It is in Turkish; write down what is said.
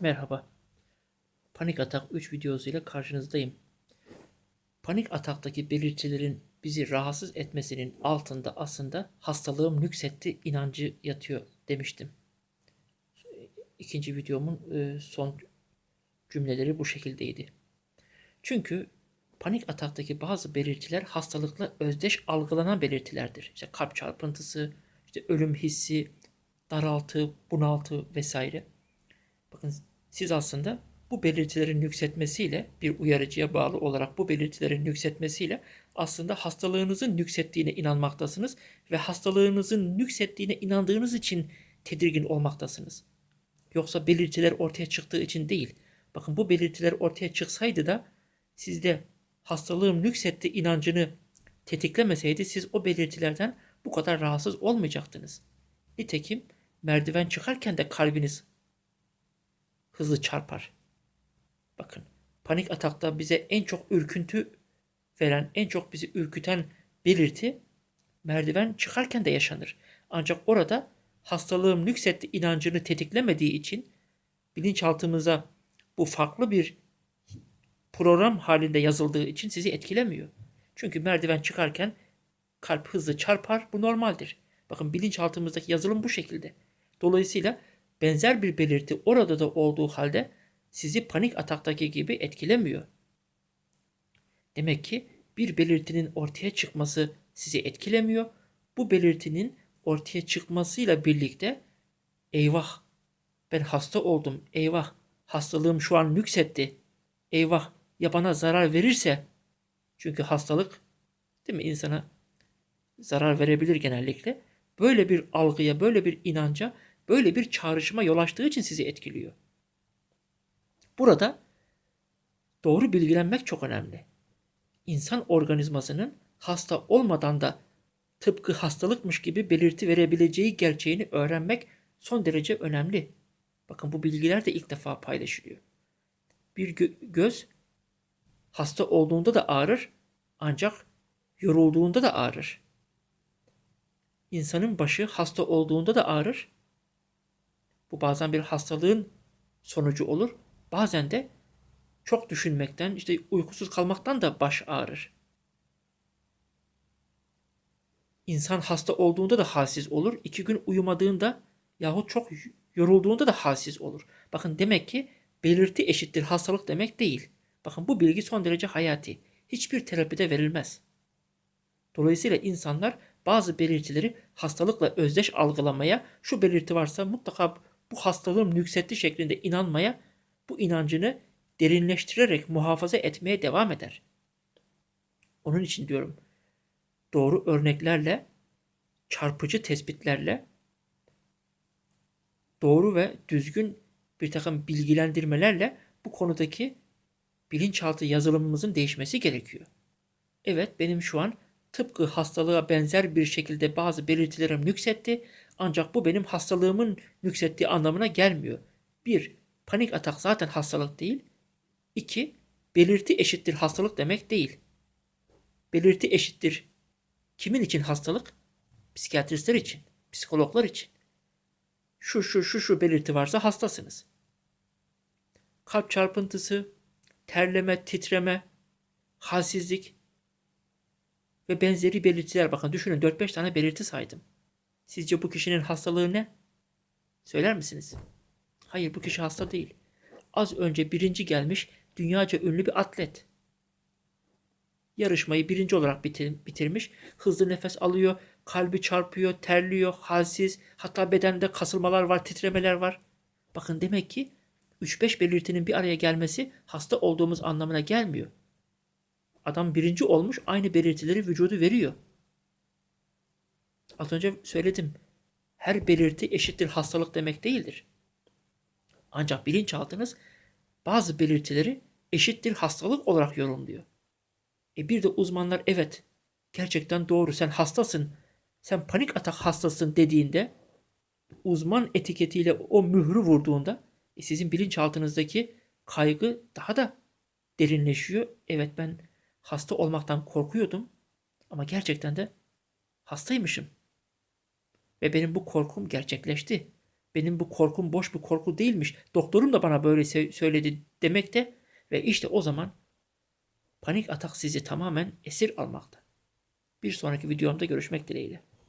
Merhaba. Panik atak 3 videosuyla karşınızdayım. Panik ataktaki belirtilerin bizi rahatsız etmesinin altında aslında hastalığım nüksetti inancı yatıyor demiştim. İkinci videomun e, son cümleleri bu şekildeydi. Çünkü panik ataktaki bazı belirtiler hastalıkla özdeş algılanan belirtilerdir. İşte kalp çarpıntısı, işte ölüm hissi, daraltı, bunaltı vesaire. Bakın siz aslında bu belirtilerin yükseltmesiyle bir uyarıcıya bağlı olarak bu belirtilerin yükseltmesiyle aslında hastalığınızın yükselttiğine inanmaktasınız ve hastalığınızın yükselttiğine inandığınız için tedirgin olmaktasınız. Yoksa belirtiler ortaya çıktığı için değil. Bakın bu belirtiler ortaya çıksaydı da sizde hastalığım yükseltti inancını tetiklemeseydi siz o belirtilerden bu kadar rahatsız olmayacaktınız. Nitekim merdiven çıkarken de kalbiniz hızlı çarpar. Bakın panik atakta bize en çok ürküntü veren, en çok bizi ürküten belirti merdiven çıkarken de yaşanır. Ancak orada hastalığım nüksetti inancını tetiklemediği için bilinçaltımıza bu farklı bir program halinde yazıldığı için sizi etkilemiyor. Çünkü merdiven çıkarken kalp hızlı çarpar, bu normaldir. Bakın bilinçaltımızdaki yazılım bu şekilde. Dolayısıyla benzer bir belirti orada da olduğu halde sizi panik ataktaki gibi etkilemiyor. Demek ki bir belirtinin ortaya çıkması sizi etkilemiyor. Bu belirtinin ortaya çıkmasıyla birlikte eyvah ben hasta oldum, eyvah hastalığım şu an nüksetti, eyvah ya bana zarar verirse çünkü hastalık değil mi insana zarar verebilir genellikle. Böyle bir algıya, böyle bir inanca, böyle bir çağrışıma yol açtığı için sizi etkiliyor. Burada doğru bilgilenmek çok önemli. İnsan organizmasının hasta olmadan da tıpkı hastalıkmış gibi belirti verebileceği gerçeğini öğrenmek son derece önemli. Bakın bu bilgiler de ilk defa paylaşılıyor. Bir gö- göz hasta olduğunda da ağrır ancak yorulduğunda da ağrır. İnsanın başı hasta olduğunda da ağrır. Bu bazen bir hastalığın sonucu olur. Bazen de çok düşünmekten, işte uykusuz kalmaktan da baş ağrır. İnsan hasta olduğunda da halsiz olur. İki gün uyumadığında yahut çok yorulduğunda da halsiz olur. Bakın demek ki belirti eşittir hastalık demek değil. Bakın bu bilgi son derece hayati. Hiçbir terapide verilmez. Dolayısıyla insanlar bazı belirtileri hastalıkla özdeş algılamaya, şu belirti varsa mutlaka bu hastalığım yükseltti şeklinde inanmaya, bu inancını derinleştirerek muhafaza etmeye devam eder. Onun için diyorum, doğru örneklerle, çarpıcı tespitlerle, doğru ve düzgün bir takım bilgilendirmelerle bu konudaki bilinçaltı yazılımımızın değişmesi gerekiyor. Evet benim şu an tıpkı hastalığa benzer bir şekilde bazı belirtilerim nüksetti ancak bu benim hastalığımın nüksettiği anlamına gelmiyor. Bir, panik atak zaten hastalık değil. İki, belirti eşittir hastalık demek değil. Belirti eşittir kimin için hastalık? Psikiyatristler için, psikologlar için. Şu şu şu şu belirti varsa hastasınız. Kalp çarpıntısı, terleme, titreme, halsizlik ve benzeri belirtiler. Bakın düşünün 4-5 tane belirti saydım. Sizce bu kişinin hastalığı ne? Söyler misiniz? Hayır bu kişi hasta değil. Az önce birinci gelmiş dünyaca ünlü bir atlet. Yarışmayı birinci olarak bitir, bitirmiş. Hızlı nefes alıyor, kalbi çarpıyor, terliyor, halsiz. Hatta bedende kasılmalar var, titremeler var. Bakın demek ki 3-5 belirtinin bir araya gelmesi hasta olduğumuz anlamına gelmiyor. Adam birinci olmuş aynı belirtileri vücudu veriyor. Az önce söyledim. Her belirti eşittir hastalık demek değildir. Ancak bilinçaltınız bazı belirtileri eşittir hastalık olarak yorumluyor. E bir de uzmanlar evet gerçekten doğru sen hastasın, sen panik atak hastasın dediğinde uzman etiketiyle o mührü vurduğunda e sizin bilinçaltınızdaki kaygı daha da derinleşiyor. Evet ben hasta olmaktan korkuyordum ama gerçekten de hastaymışım. Ve benim bu korkum gerçekleşti. benim bu korkum boş bir korku değilmiş. Doktorum da bana böyle sö- söyledi demekte ve işte o zaman panik atak sizi tamamen esir almakta. Bir sonraki videomda görüşmek dileğiyle.